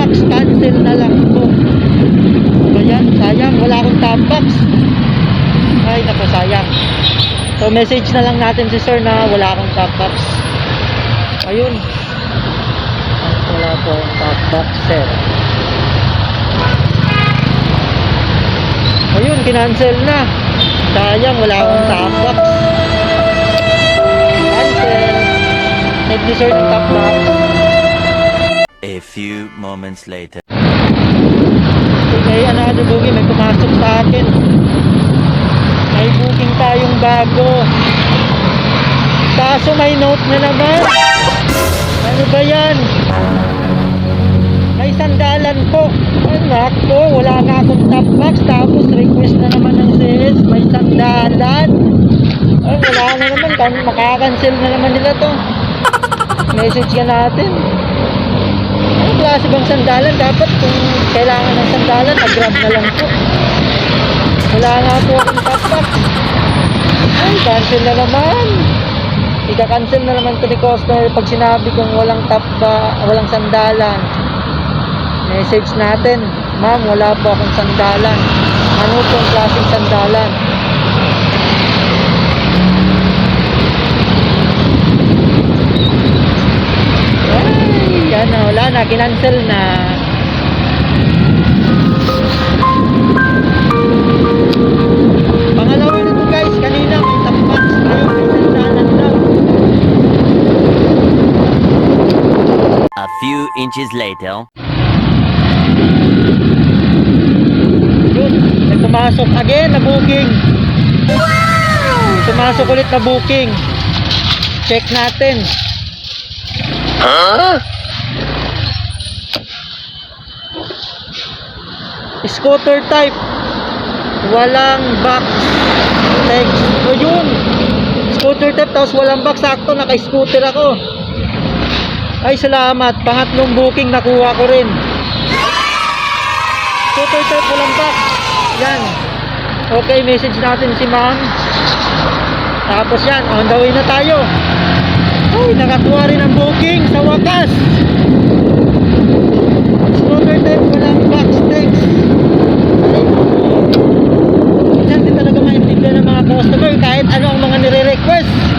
top box, cancel na lang po. Ayan, sayang, wala akong top box. Ay, naku, sayang. So, message na lang natin si sir na wala akong top box. Ayun. Wala po akong top box, sir. Ayun, kinancel na. Sayang, wala akong top box. Cancel. Sir ng top box. A few moments later. May another booking, may pumasok sa akin. May booking tayong bago. Kaso may note na naman. Ano ba yan? May sandalan po. Anak ko, wala nga akong top box. Tapos request na naman ng CS. May sandalan. Ay, wala na naman. Kan makakancel na naman nila to. Message ka natin. Klase bang sandalan? Dapat kung kailangan ng sandalan, nag-grab na lang po. Wala nga po akong box. Ay, cancel na naman. Ika-cancel na naman to ni customer pag sinabi kong walang top ba, walang sandalan. Message natin, ma'am, wala po akong sandalan. Ano pong klaseng sandalan? Ay, yan na, wala na, kinancel na. Pangalawa na to guys, kanina may sandalan daw. A few inches later. Yun, may pumasok again na booking. Pumasok ulit na booking. Check natin. Scooter type. Walang box. Text. O yun. Scooter type tapos walang box. Sakto naka-scooter ako. Ay salamat. Pangatlong booking nakuha ko rin. Scooter type walang box. Yan. Okay, message natin si ma'am. Tapos yan, on the way na tayo. Ay, nakakuha rin ang booking sa wakas. request.